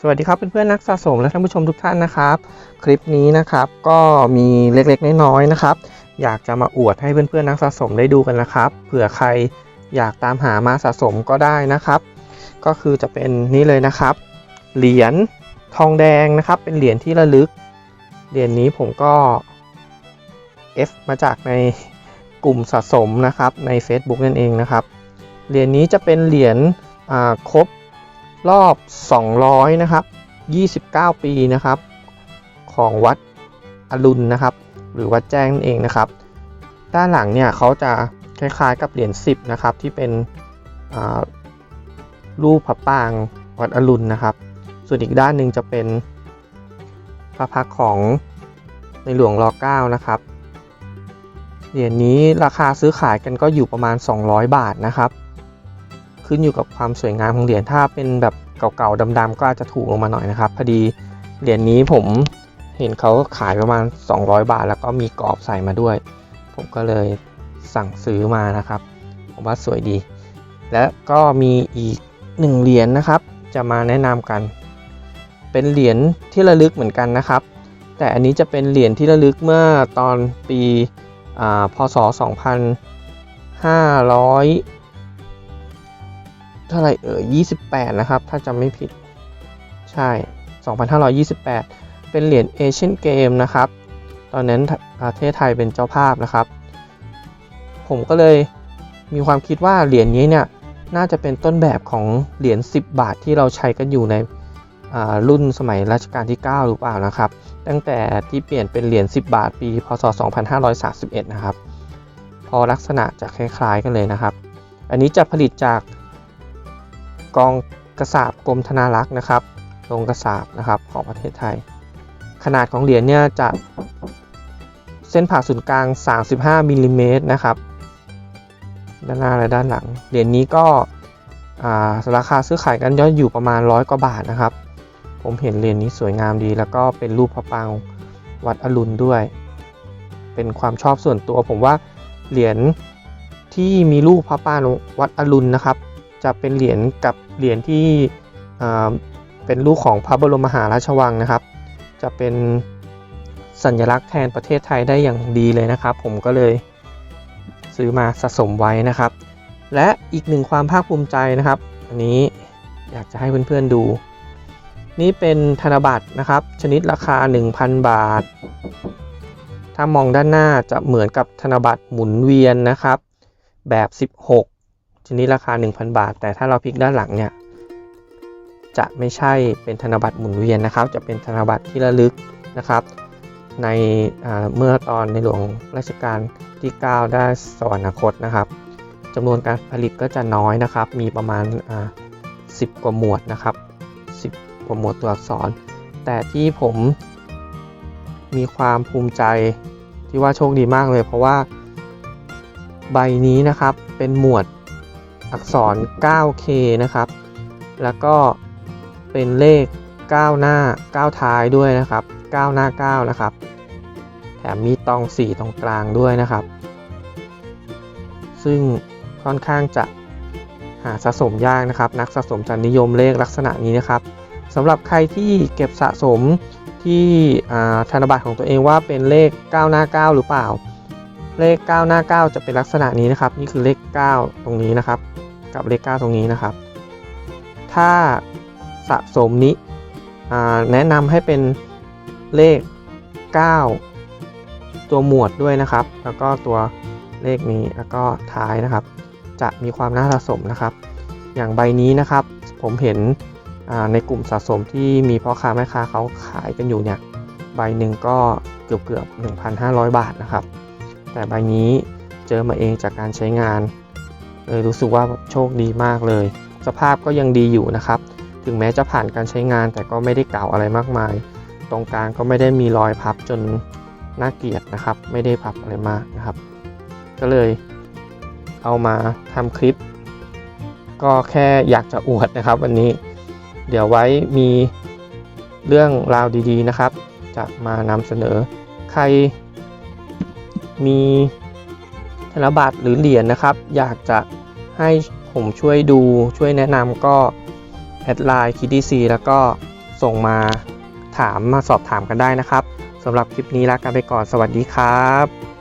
สวัสดีครับเพื่อนๆนักสะสมและท่านผู้ชมทุกท่านนะครับ คลิปนี้นะครับก็มีเล็กๆน้อยๆนะครับ อยากจะมาอวดให้เพื่อนๆนักสะสมได้ดูกันนะครับเผื่อใครอยากตามหามาสะสมก็ได้นะครับ ก็คือจะเป็นนี่เลยนะครับ เหรียญทองแดงนะครับ เป็นเหรียญที่ระลึกเหรียญนี้ผมก็ F มาจากในกลุ่มสะสมนะครับใน Facebook นั่นเองนะครับเหรียญนี้จะเป็นเหรียญครบ รอบ 200 นะครับ 29 ปีนะครับ ของวัดอรุณนะครับ หรือวัดแจ้งนั่นเองนะครับ ด้านหลังเนี่ยเขาจะคล้ายๆกับเหรียญ10 นะครับ ที่เป็นรูปพระปางวัดอรุณนะครับ ส่วนอีกด้านหนึ่งจะเป็นพระพักของในหลวงร9นะครับ เหรียญนี้ราคาซื้อขายกันก็อยู่ประมาณ 200 บาทนะครับ ขึ้นอยู่กับความสวยงามของเหรียญถ้าเป็นแบบเก่าๆดำๆก็อาจจะถูกลงมาหน่อยนะครับพอดีเหรียญนี้ผมเห็นเขาขายประมาณ 200 บาท แล้วก็มีกรอบใส่มาด้วย ผมก็เลยสั่งซื้อมานะครับผมว่าสวยดี และก็มีอีกหนึ่งเหรียญนะครับ จะมาแนะนำกัน เป็นเหรียญที่ระลึกเหมือนกันนะครับ แต่อันนี้จะเป็นเหรียญที่ระลึกเมื่อตอนปีอพศ 2500 เท่าไรเอ่ย28 นะครับ ถ้าจำไม่ผิด ใช่ 2528 เป็นเหรียญเอเชียนเกมนะครับ ตอนนั้นประเทศไทยเป็นเจ้าภาพนะครับ ผมก็เลยมีความคิดว่าเหรียญนี้เนี่ย น่าจะเป็นต้นแบบของเหรียญ 10 บาทที่เราใช้กันอยู่ในรุ่นสมัยรัชกาลที่ 9 หรือเปล่านะครับ ตั้งแต่ที่เปลี่ยนเป็นเหรียญ 10 บาท ปี พศ 2531 นะครับ พอลักษณะจะคล้ายๆกันเลยนะครับ อันนี้จะผลิตจาก กองกระสาบกรมธนารักษ์นะครับโรงกระสาบนะครับของประเทศไทย ขนาดของเหรียญเนี่ยจะเส้นผ่าศูนย์กลาง 35มิลลิเมตรนะครับ ด้านหน้าและด้านหลัง เหรียญนี้ก็ราคาซื้อขายกันย่ออยู่ประมาณร้อยกว่าบาทนะครับ ผมเห็นเหรียญนี้สวยงามดี แล้วก็เป็นรูปพระปางวัดอรุณด้วย เป็นความชอบส่วนตัวผมว่าเหรียญที่มีรูปพระปางวัดอรุณนะครับ จะเป็นเหรียญกับเหรียญที่เป็นรูปของพระบรมมหาราชวังนะครับ จะเป็นสัญลักษณ์แทนประเทศไทยได้อย่างดีเลยนะครับ ผมก็เลยซื้อมาสะสมไว้นะครับ และอีกหนึ่งความภาคภูมิใจนะครับ อันนี้อยากจะให้เพื่อนๆดู นี่เป็นธนบัตรนะครับ ชนิดราคา 1,000 บาท ถ้ามองด้านหน้าจะเหมือนกับธนบัตรหมุนเวียนนะครับ แบบ 16 ชนิดราคา 1,000 บาท แต่ถ้าเราพลิกด้านหลังเนี่ยจะไม่ใช่เป็นธนบัตรหมุนเวียนนะครับ จะเป็นธนบัตรที่ระลึกนะครับ ในเมื่อตอนในหลวงรัชกาลที่ 9 ได้สวรรคตนะครับจำนวนการผลิตก็จะน้อยนะครับ มีประมาณ 10 กว่าหมวดนะครับ 10 กว่าหมวดตัวอักษร แต่ที่ผมมีความภูมิใจที่ว่าโชคดีมากเลย เพราะว่าใบนี้นะครับเป็นหมวด อักษร 9K นะครับ แล้วก็เป็นเลข 9 หน้า 9 ท้ายด้วยนะครับ 9 หน้า 9 นะครับ แถมมีตอง 4 ตรงกลางด้วยนะครับ ซึ่งค่อนข้างจะหาสะสมยากนะครับ นักสะสมจะนิยมเลขลักษณะนี้นะครับสำหรับใครที่เก็บสะสมที่ธนบัตรของตัวเองว่าเป็นเลข 9 หน้า 9 หรือเปล่า เลข 9 หน้า 9 จะเป็นลักษณะนี้นะครับ นี่คือเลข 9 ตรงนี้นะครับ กับเลข 9 ตรงนี้นะครับ ถ้าสะสมนี้แนะนำให้เป็นเลข 9 ตัวหมวดด้วยนะครับ แล้วก็ตัวเลขนี้แล้วก็ท้ายนะครับ จะมีความน่าสะสมนะครับ อย่างใบนี้นะครับ ผมเห็นในกลุ่มสะสมที่มีพ่อค้าแม่ค้าเขาขายกันอยู่เนี่ย ใบหนึ่งก็เกือบเกือบ1,500 บาทนะครับ แต่ใบนี้เจอมาเองจากการใช้งานเลยรู้สึกว่าโชคดีมากเลย สภาพก็ยังดีอยู่นะครับ ถึงแม้จะผ่านการใช้งานแต่ก็ไม่ได้เก่าอะไรมากมาย ตรงกลางก็ไม่ได้มีรอยพับจนน่าเกลียดนะครับ ไม่ได้พับอะไรมากนะครับ ก็เลยเอามาทำคลิป ก็แค่อยากจะอวดนะครับ วันนี้ เดี๋ยวไว้มีเรื่องราวดีๆนะครับ จะมานำเสนอ ใคร มีธนบัตรหรือเหรียญนะครับ อยากจะให้ผมช่วยดูช่วยแนะนำก็แอดไลน์คิดดีซีแล้วก็ส่งมาถามมาสอบถามกันได้นะครับสำหรับคลิปนี้ลากันไปก่อนสวัสดีครับ